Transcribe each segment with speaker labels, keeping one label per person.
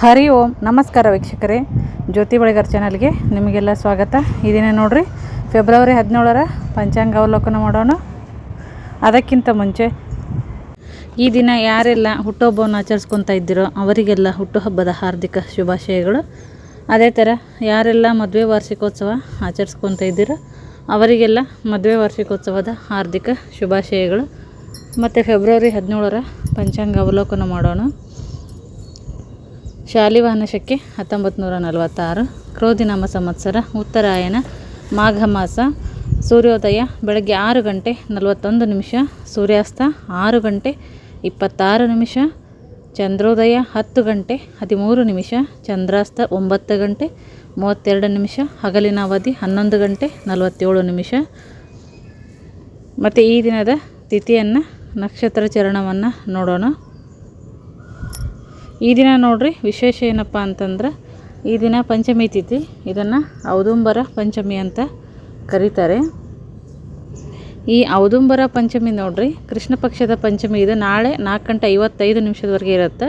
Speaker 1: ಹರಿ ಓಂ, ನಮಸ್ಕಾರ ವೀಕ್ಷಕರೇ. ಜ್ಯೋತಿ ಬಳಿಗಾರ್ ಚಾನಲ್ಗೆ ನಿಮಗೆಲ್ಲ ಸ್ವಾಗತ. ಈ ದಿನ ನೋಡ್ರಿ, ಫೆಬ್ರವರಿ ಹದಿನೇಳರ ಪಂಚಾಂಗ ಅವಲೋಕನ ಮಾಡೋಣ. ಅದಕ್ಕಿಂತ ಮುಂಚೆ, ಈ ದಿನ ಯಾರೆಲ್ಲ ಹುಟ್ಟುಹಬ್ಬವನ್ನು ಆಚರಿಸ್ಕೊತಾ ಇದ್ದೀರೋ ಅವರಿಗೆಲ್ಲ ಹುಟ್ಟುಹಬ್ಬದ ಹಾರ್ದಿಕ ಶುಭಾಶಯಗಳು. ಅದೇ ಥರ ಯಾರೆಲ್ಲ ಮದುವೆ ವಾರ್ಷಿಕೋತ್ಸವ ಆಚರಿಸ್ಕೊತಾ ಇದ್ದೀರೋ ಅವರಿಗೆಲ್ಲ ಮದುವೆ ವಾರ್ಷಿಕೋತ್ಸವದ ಹಾರ್ದಿಕ ಶುಭಾಶಯಗಳು. ಮತ್ತು ಫೆಬ್ರವರಿ ಹದಿನೇಳರ ಪಂಚಾಂಗ ಅವಲೋಕನ ಮಾಡೋಣ. ಶಾಲಿವಾಹನ ಶಕೆ ಹತ್ತೊಂಬತ್ತು ನೂರ ನಲವತ್ತಾರು, ಕ್ರೋಧಿನಾಮ ಸಂವತ್ಸರ, ಉತ್ತರಾಯಣ ಮಾಘ ಮಾಸ ಸೂರ್ಯೋದಯ, ಬೆಳಗ್ಗೆ ಆರು ಗಂಟೆ ನಲವತ್ತೊಂದು ನಿಮಿಷ, ಸೂರ್ಯಾಸ್ತ ಆರು ಗಂಟೆ ಇಪ್ಪತ್ತಾರು ನಿಮಿಷ, ಚಂದ್ರೋದಯ ಹತ್ತು ಗಂಟೆ ಹದಿಮೂರು ನಿಮಿಷ, ಚಂದ್ರಾಸ್ತ ಒಂಬತ್ತು ಗಂಟೆ ಮೂವತ್ತೆರಡು ನಿಮಿಷ, ಹಗಲಿನ ಅವಧಿ ಹನ್ನೊಂದು ಗಂಟೆ ನಲವತ್ತೇಳು ನಿಮಿಷ. ಮತ್ತು ಈ ದಿನದ ತಿಥಿಯನ್ನು ನಕ್ಷತ್ರ ಚರಣವನ್ನು ನೋಡೋಣ. ಈ ದಿನ ನೋಡ್ರಿ ವಿಶೇಷ ಏನಪ್ಪ ಅಂತಂದ್ರೆ ಈ ದಿನ ಪಂಚಮಿ ತಿಥಿ, ಇದನ್ನು ಔದುಂಬರ ಪಂಚಮಿ ಅಂತ ಕರೀತಾರೆ. ಈ ಔದುಂಬರ ಪಂಚಮಿ ನೋಡ್ರಿ, ಕೃಷ್ಣ ಪಕ್ಷದ ಪಂಚಮಿ, ಇದು ನಾಳೆ ನಾಲ್ಕು ಗಂಟೆ ಐವತ್ತೈದು ನಿಮಿಷದವರೆಗೆ ಇರುತ್ತೆ.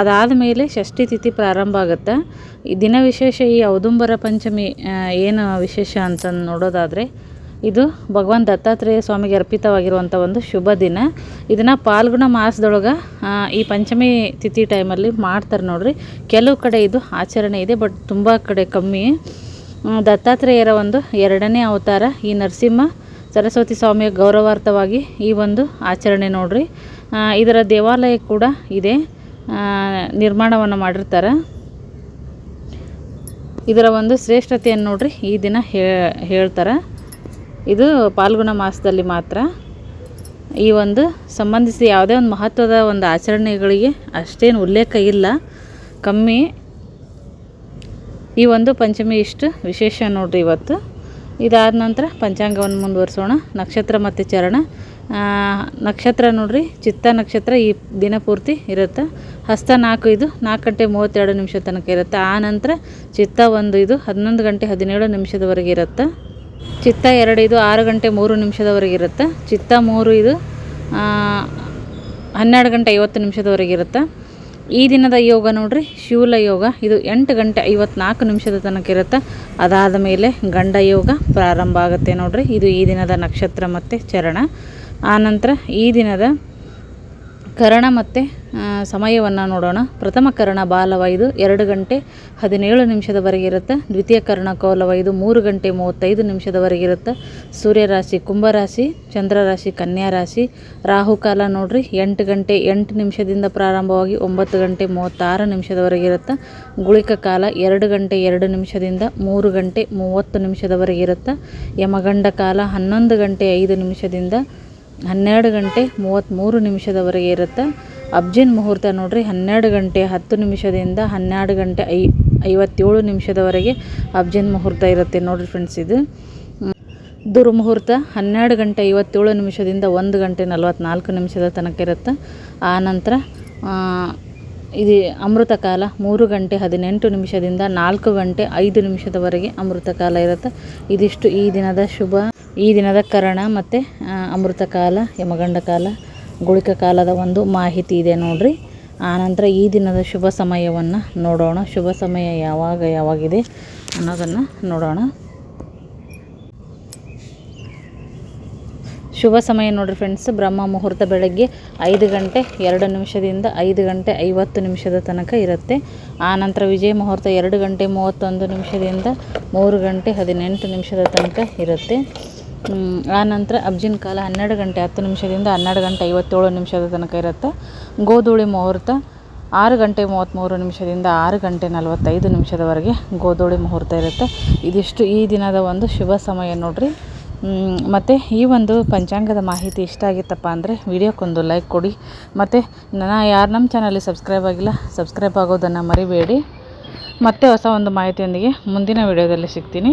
Speaker 1: ಅದಾದ ಮೇಲೆ ಷಷ್ಠಿ ತಿಥಿ ಪ್ರಾರಂಭ ಆಗುತ್ತೆ. ಈ ದಿನ ವಿಶೇಷ ಈ ಔದುಂಬರ ಪಂಚಮಿ ಏನು ವಿಶೇಷ ಅಂತ ನೋಡೋದಾದರೆ ಇದು ಭಗವಾನ್ ದತ್ತಾತ್ರೇಯ ಸ್ವಾಮಿಗೆ ಅರ್ಪಿತವಾಗಿರುವಂಥ ಒಂದು ಶುಭ ದಿನ. ಇದನ್ನು ಪಾಲ್ಗುಣ ಮಾಸದೊಳಗೆ ಈ ಪಂಚಮಿ ತಿಥಿ ಟೈಮಲ್ಲಿ ಮಾಡ್ತಾರೆ ನೋಡ್ರಿ. ಕೆಲವು ಕಡೆ ಇದು ಆಚರಣೆ ಇದೆ ಬಟ್ ತುಂಬ ಕಡೆ ಕಮ್ಮಿ. ದತ್ತಾತ್ರೇಯರ ಒಂದು ಎರಡನೇ ಅವತಾರ ಈ ನರಸಿಂಹ ಸರಸ್ವತಿ ಸ್ವಾಮಿಯ ಗೌರವಾರ್ಥವಾಗಿ ಈ ಒಂದು ಆಚರಣೆ ನೋಡ್ರಿ. ಇದರ ದೇವಾಲಯ ಕೂಡ ಇದೆ ನಿರ್ಮಾಣವನ್ನು ಮಾಡಿರ್ತಾರೆ. ಇದರ ಒಂದು ಶ್ರೇಷ್ಠತೆಯನ್ನು ನೋಡ್ರಿ ಈ ದಿನ ಹೇಳ್ತಾರೆ. ಇದು ಪಾಲ್ಗುಣ ಮಾಸದಲ್ಲಿ ಮಾತ್ರ. ಈ ಒಂದು ಸಂಬಂಧಿಸಿ ಯಾವುದೇ ಒಂದು ಮಹತ್ವದ ಒಂದು ಆಚರಣೆಗಳಿಗೆ ಅಷ್ಟೇನು ಉಲ್ಲೇಖ ಇಲ್ಲ. ಕಮ್ಮಿ ಈ ಒಂದು ಪಂಚಮಿ ಇಷ್ಟು ವಿಶೇಷ ನೋಡ್ರಿ ಇವತ್ತು. ಇದಾದ ನಂತರ ಪಂಚಾಂಗವನ್ನು ಮುಂದುವರಿಸೋಣ. ನಕ್ಷತ್ರ ಮತ್ತು ಚರಣ. ನಕ್ಷತ್ರ ನೋಡ್ರಿ, ಚಿತ್ತ ನಕ್ಷತ್ರ ಈ ದಿನ ಪೂರ್ತಿ ಇರುತ್ತೆ. ಹಸ್ತ ನಾಲ್ಕು ಇದು, ನಾಲ್ಕು ಗಂಟೆ ಮೂವತ್ತೆರಡು ನಿಮಿಷ ತನಕ ಇರುತ್ತೆ. ಆ ನಂತರ ಚಿತ್ತ ಒಂದು ಇದು, ಹನ್ನೊಂದು ಗಂಟೆ ಹದಿನೇಳು ನಿಮಿಷದವರೆಗೆ ಇರುತ್ತೆ. ಚಿತ್ತ ಎರಡು, ಇದು ಆರು ಗಂಟೆ ಮೂರು ನಿಮಿಷದವರೆಗೆ ಇರುತ್ತೆ. ಚಿತ್ತ ಮೂರು, ಇದು ಹನ್ನೆರಡು ಗಂಟೆ ಐವತ್ತು ನಿಮಿಷದವರೆಗೆ ಇರುತ್ತೆ. ಈ ದಿನದ ಯೋಗ ನೋಡ್ರಿ ಶಿವಲ ಯೋಗ, ಇದು ಎಂಟು ಗಂಟೆ ಐವತ್ನಾಲ್ಕು ನಿಮಿಷದ ತನಕ ಇರುತ್ತೆ. ಅದಾದ ಮೇಲೆ ಗಂಡ ಯೋಗ ಪ್ರಾರಂಭ ಆಗುತ್ತೆ ನೋಡ್ರಿ. ಇದು ಈ ದಿನದ ನಕ್ಷತ್ರ ಮತ್ತು ಚರಣ. ಆನಂತರ ಈ ದಿನದ ಕರಣ ಮತ್ತು ಸಮಯವನ್ನು ನೋಡೋಣ. ಪ್ರಥಮ ಕರ್ಣ ಬಾಲವ ಇದು ಎರಡು ಗಂಟೆ ಹದಿನೇಳು ನಿಮಿಷದವರೆಗೆ ಇರುತ್ತೆ. ದ್ವಿತೀಯ ಕರ್ಣ ಕೋಲವೈದು, ಮೂರು ಗಂಟೆ ಮೂವತ್ತೈದು ನಿಮಿಷದವರೆಗೆ ಇರುತ್ತೆ. ಸೂರ್ಯರಾಶಿ, ಕುಂಭರಾಶಿ, ಚಂದ್ರರಾಶಿ ಕನ್ಯಾ ರಾಶಿ ರಾಹುಕಾಲ ನೋಡ್ರಿ, ಎಂಟು ಗಂಟೆ ಎಂಟು ನಿಮಿಷದಿಂದ ಪ್ರಾರಂಭವಾಗಿ ಒಂಬತ್ತು ಗಂಟೆ ಮೂವತ್ತಾರು ನಿಮಿಷದವರೆಗೆ ಇರುತ್ತೆ. ಗುಳಿಕ ಕಾಲ ಎರಡು ಗಂಟೆ ಎರಡು ನಿಮಿಷದಿಂದ ಮೂರು ಗಂಟೆ ಮೂವತ್ತು ನಿಮಿಷದವರೆಗೆ ಇರುತ್ತೆ. ಯಮಗಂಡ ಕಾಲ ಹನ್ನೊಂದು ಗಂಟೆ ಐದು ನಿಮಿಷದಿಂದ ಹನ್ನೆರಡು ಗಂಟೆ ಮೂವತ್ತ್ಮೂರು ನಿಮಿಷದವರೆಗೆ ಇರುತ್ತೆ. ಅಬ್ಜಿನ್ ಮುಹೂರ್ತ ನೋಡಿರಿ, ಹನ್ನೆರಡು ಗಂಟೆ ಹತ್ತು ನಿಮಿಷದಿಂದ ಹನ್ನೆರಡು ಗಂಟೆ ಐ, ಐವತ್ತೇಳು ನಿಮಿಷದವರೆಗೆ ಅಬ್ಜಿನ್ ಮುಹೂರ್ತ ಇರುತ್ತೆ ನೋಡಿರಿ ಫ್ರೆಂಡ್ಸ್ ಇದು. ದುರ್ಮುಹೂರ್ತ ಹನ್ನೆರಡು ಗಂಟೆ ಐವತ್ತೇಳು ನಿಮಿಷದಿಂದ ಒಂದು ಗಂಟೆ ನಲವತ್ತ್ನಾಲ್ಕು ನಿಮಿಷದ ತನಕ ಇರುತ್ತೆ. ಆನಂತರ ಇದು ಅಮೃತ ಕಾಲ ಮೂರು ಗಂಟೆ ಹದಿನೆಂಟು ನಿಮಿಷದಿಂದ ನಾಲ್ಕು ಗಂಟೆ ಐದು ನಿಮಿಷದವರೆಗೆ ಅಮೃತ ಕಾಲ ಇರುತ್ತೆ. ಇದಿಷ್ಟು ಈ ದಿನದ ಶುಭ. ಈ ದಿನದ ಕರಣ ಮತ್ತು ಅಮೃತ ಕಾಲ, ಯಮಗಂಡ ಕಾಲ, ಗುಳಿಕ ಕಾಲದ ಒಂದು ಮಾಹಿತಿ ಇದೆ ನೋಡ್ರಿ. ಆನಂತರ ಈ ದಿನದ ಶುಭ ಸಮಯವನ್ನು ನೋಡೋಣ. ಶುಭ ಸಮಯ ಯಾವಾಗ ಯಾವಾಗಿದೆ ಅನ್ನೋದನ್ನು ನೋಡೋಣ. ಶುಭ ಸಮಯ ನೋಡಿರಿ ಫ್ರೆಂಡ್ಸ್ ಬ್ರಹ್ಮ ಮುಹೂರ್ತ ಬೆಳಗ್ಗೆ ಐದು ಗಂಟೆ ಎರಡು ನಿಮಿಷದಿಂದ ಐದು ಗಂಟೆ ಐವತ್ತು ನಿಮಿಷದ ತನಕ ಇರುತ್ತೆ. ಆನಂತರ ವಿಜಯ ಮುಹೂರ್ತ ಎರಡು ಗಂಟೆ ಮೂವತ್ತೊಂದು ನಿಮಿಷದಿಂದ ಮೂರು ಗಂಟೆ ಹದಿನೆಂಟು ನಿಮಿಷದ ತನಕ ಇರುತ್ತೆ. ಆನಂತರ ಅಬ್ಜಿನ ಕಾಲ ಹನ್ನೆರಡು ಗಂಟೆ, ಹತ್ತು ನಿಮಿಷದಿಂದ ಹನ್ನೆರಡು ಗಂಟೆ ಐವತ್ತೇಳು ನಿಮಿಷದ ತನಕ ಇರುತ್ತೆ. ಗೋಧೂಳಿ ಮುಹೂರ್ತ ಆರು ಗಂಟೆ ಮೂವತ್ತ್ಮೂರು ನಿಮಿಷದಿಂದ ಆರು ಗಂಟೆ ನಲವತ್ತೈದು ನಿಮಿಷದವರೆಗೆ ಗೋಧೂಳಿ ಮುಹೂರ್ತ ಇರುತ್ತೆ. ಇದಿಷ್ಟು ಈ ದಿನದ ಒಂದು ಶುಭ ಸಮಯ ನೋಡಿರಿ. ಮತ್ತು ಈ ಒಂದು ಪಂಚಾಂಗದ ಮಾಹಿತಿ ಇಷ್ಟ ಆಗಿತ್ತಪ್ಪ ಅಂದರೆ ವಿಡಿಯೋಕ್ಕೊಂದು ಲೈಕ್ ಕೊಡಿ. ಮತ್ತು ನನ್ನ ಯಾರು ನಮ್ಮ ಚಾನಲ್ಗೆ ಸಬ್ಸ್ಕ್ರೈಬ್ ಆಗಿಲ್ಲ, ಸಬ್ಸ್ಕ್ರೈಬ್ ಆಗೋದನ್ನು ಮರಿಬೇಡಿ. ಮತ್ತೆ ಹೊಸ ಒಂದು ಮಾಹಿತಿಯೊಂದಿಗೆ ಮುಂದಿನ ವಿಡಿಯೋದಲ್ಲಿ ಸಿಗ್ತೀನಿ.